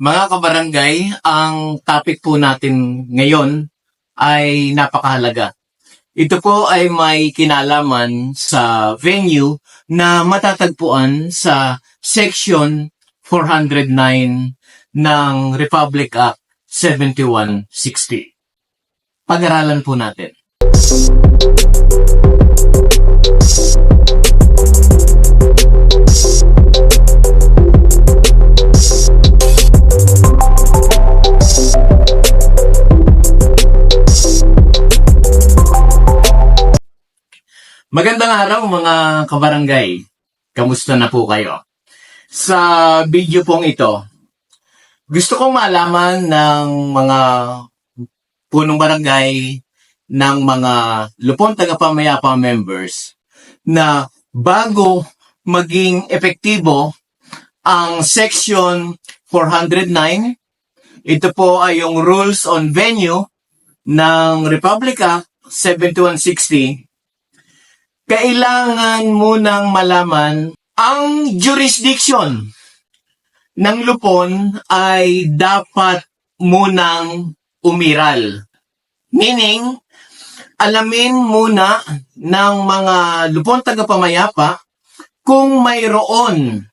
Mga kabarangay, ang topic po natin ngayon ay napakahalaga. Ito po ay may kinalaman sa venue na matatagpuan sa Section 409 ng Republic Act 7160. Pag-aralan po natin. Magandang araw mga kabarangay. Kamusta na po kayo? Sa video pong ito, gusto kong malaman ng mga punong barangay, ng mga lupon tagapamayapa members na bago maging epektibo ang Section 409, ito po ay yung Rules on Venue ng Republic Act 7160 kailangan munang malaman ang jurisdiction ng lupon ay dapat munang umiral. Meaning, alamin muna ng mga lupon tagapamayapa kung mayroon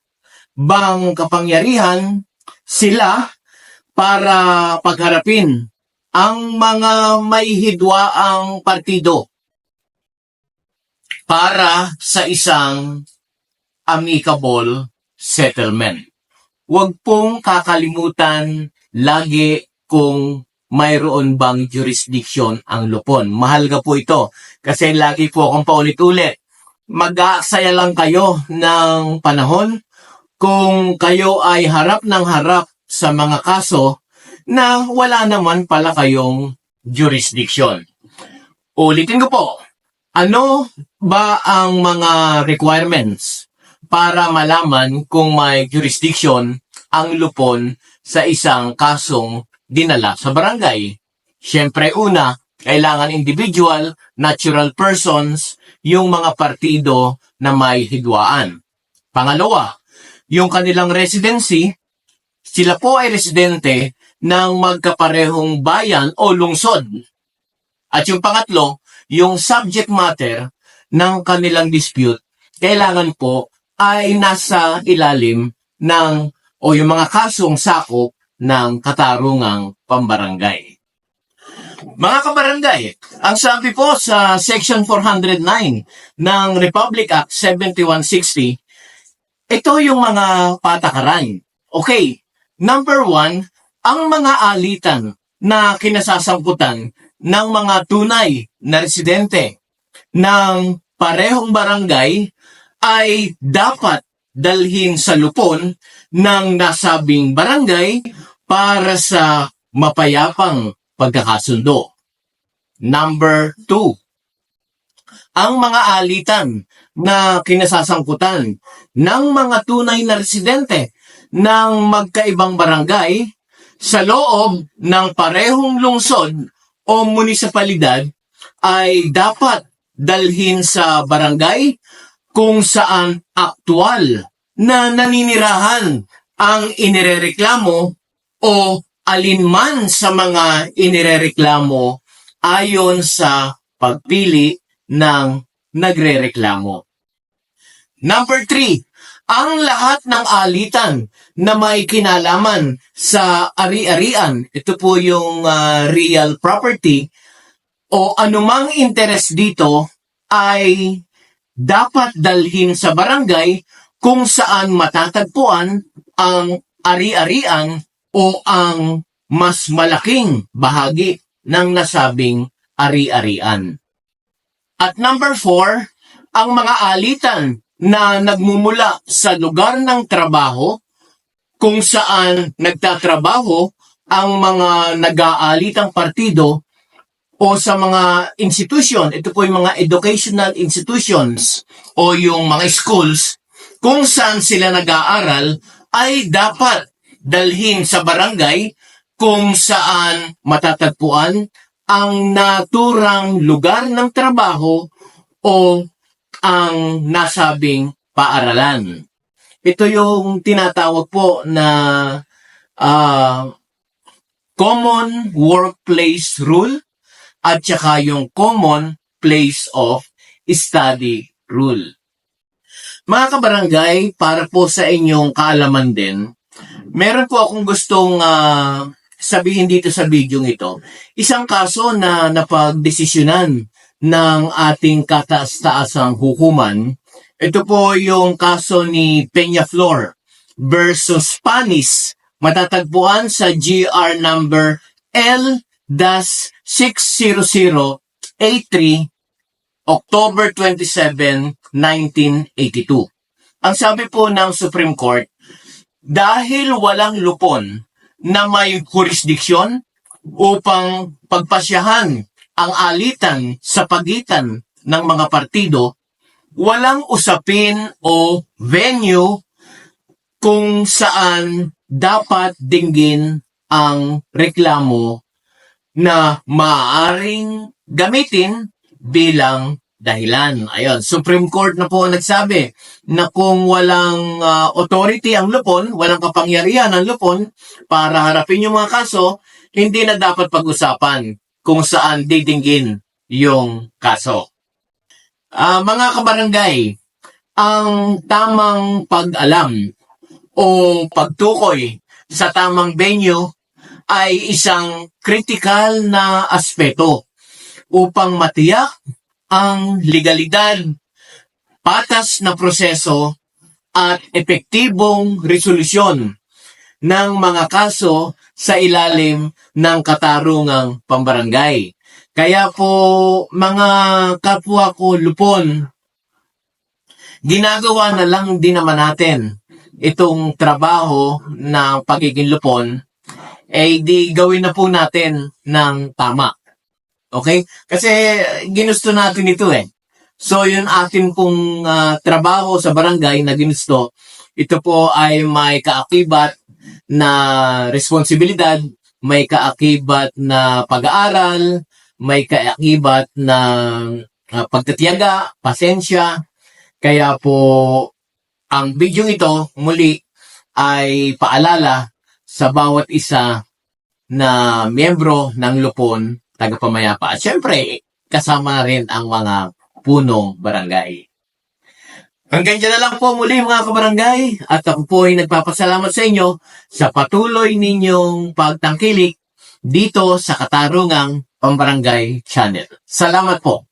bang kapangyarihan sila para pagharapin ang mga may hidwaang partido para sa isang amicable settlement. Huwag pong kakalimutan lagi kung mayroon bang jurisdiction ang lupon. Mahal po ito kasi lagi po akong paulit-ulit. Mag-aaksaya lang kayo ng panahon kung kayo ay harap ng harap sa mga kaso na wala naman pala kayong jurisdiction. Ulitin ko po, ano ba ang mga requirements para malaman kung may jurisdiction ang lupon sa isang kasong dinala sa barangay? Siyempre una, kailangan individual, natural persons, yung mga partido na may hidwaan. Pangalawa, yung kanilang residency, sila po ay residente ng magkaparehong bayan o lungsod. At yung pangatlo, yung subject matter ng kanilang dispute, kailangan po ay nasa ilalim ng o yung mga kasong sakop ng katarungang pambarangay. Mga kabarangay, ang sabi po sa Section 409 ng Republic Act 7160, ito yung mga patakaran. Okay, number one, ang mga alitan na kinasasangkutan ng mga tunay na residente ng parehong barangay ay dapat dalhin sa lupon ng nasabing barangay para sa mapayapang pagkakasundo. Number two, ang mga alitan na kinasasangkutan ng mga tunay na residente ng magkaibang barangay sa loob ng parehong lungsod o munisipalidad ay dapat dalhin sa barangay kung saan aktwal na naninirahan ang inirereklamo o alinman sa mga inirereklamo ayon sa pagpili ng nagrereklamo. Number three, ang lahat ng alitan na may kinalaman sa ari-arian, ito po yung ah, real property, o anumang interest dito ay dapat dalhin sa barangay kung saan matatagpuan ang ari-arian o ang mas malaking bahagi ng nasabing ari-arian. At number four, ang mga alitan na nagmumula sa lugar ng trabaho kung saan nagtatrabaho ang mga nag-aalitang partido o sa mga institution, ito po yung mga educational institutions o yung mga schools, kung saan sila nag-aaral ay dapat dalhin sa barangay kung saan matatagpuan ang naturang lugar ng trabaho o ang nasabing paaralan. Ito yung tinatawag po na ah, common workplace rule at saka yung common place of study rule. Mga kabarangay, para po sa inyong kaalaman din, meron po akong gustong ah, sabihin dito sa video ito. Isang kaso na napagdesisyonan ng ating kataas-taasang hukuman. Ito po yung kaso ni Peñaflor versus Panis. Matatagpuan sa GR number L-60083 October 27, 1982. Ang sabi po ng Supreme Court, dahil walang lupon na may jurisdiksyon upang pagpasyahan ang alitan sa pagitan ng mga partido, walang usapin o venue kung saan dapat dinggin ang reklamo na maaaring gamitin bilang dahilan. Ayun, Supreme Court na po ang nagsabi na kung walang ah, authority ang lupon, walang kapangyarihan ang lupon para harapin yung mga kaso, hindi na dapat pag-usapan kung saan didinggin yung kaso. Ah, mga kabarangay, ang tamang pag-alam o pagtukoy sa tamang venue ay isang critical na aspeto upang matiyak ang legalidad, patas na proseso at epektibong resolusyon ng mga kaso sa ilalim ng katarungang pambarangay. Kaya po mga kapwa ko lupon, ginagawa na lang din naman natin itong trabaho ng pagiging lupon, eh di gawin na po natin ng tama. Okay? Kasi ginusto natin ito eh. So yun atin pong ah, trabaho sa barangay na ginusto, ito po ay may kaakibat na responsibilidad, may kaakibat na pag-aaral, may kaakibat na ah, pagtatiyaga, pasensya. Kaya po ang video ito muli ay paalala sa bawat isa na miyembro ng Lupon tagapamayapa. At syempre, kasama rin ang mga punong barangay. Hanggang dyan na lang po muli mga kabarangay at ako po ay nagpapasalamat sa inyo sa patuloy ninyong pagtangkilik dito sa Katarungang Pambarangay Channel. Salamat po.